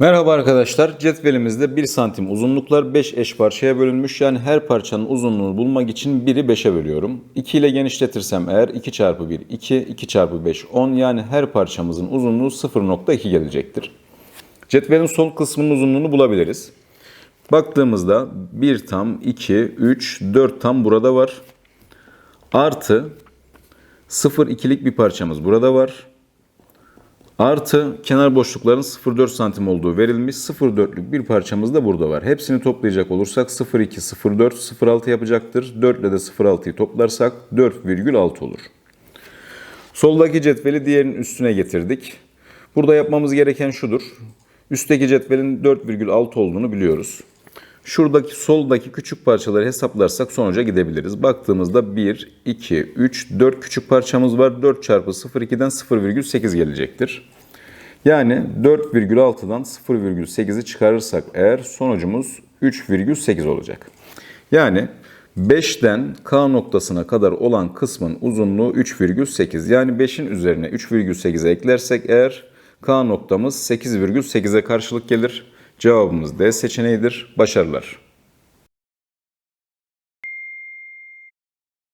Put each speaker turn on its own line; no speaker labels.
Merhaba arkadaşlar. Cetvelimizde 1 santim uzunluklar 5 eş parçaya bölünmüş. Yani her parçanın uzunluğunu bulmak için 1'i 5'e bölüyorum. 2 ile genişletirsem eğer 2 çarpı 1 2, 2 çarpı 5 10 yani her parçamızın uzunluğu 0.2 gelecektir. Cetvelin sol kısmının uzunluğunu bulabiliriz. Baktığımızda 1 tam, 2, 3, 4 tam burada var. Artı 0.2'lik bir parçamız burada var. Artı kenar boşlukların 0,4 santim olduğu verilmiş 0,4'lük bir parçamız da burada var. Hepsini toplayacak olursak 0,2, 0,4, 0,6 yapacaktır. 4 ile de 0,6'yı toplarsak 4,6 olur. Soldaki cetveli diğerinin üstüne getirdik. Burada yapmamız gereken şudur. Üstteki cetvelin 4,6 olduğunu biliyoruz. Şuradaki soldaki küçük parçaları hesaplarsak sonuca gidebiliriz. Baktığımızda 1, 2, 3, 4 küçük parçamız var. 4 çarpı 0,2'den 0,8 gelecektir. Yani 4,6'dan 0,8'i çıkarırsak eğer sonucumuz 3,8 olacak. Yani 5'ten K noktasına kadar olan kısmın uzunluğu 3,8. Yani 5'in üzerine 3,8'e eklersek eğer K noktamız 8,8'e karşılık gelir. Cevabımız D seçeneğidir. Başarılar.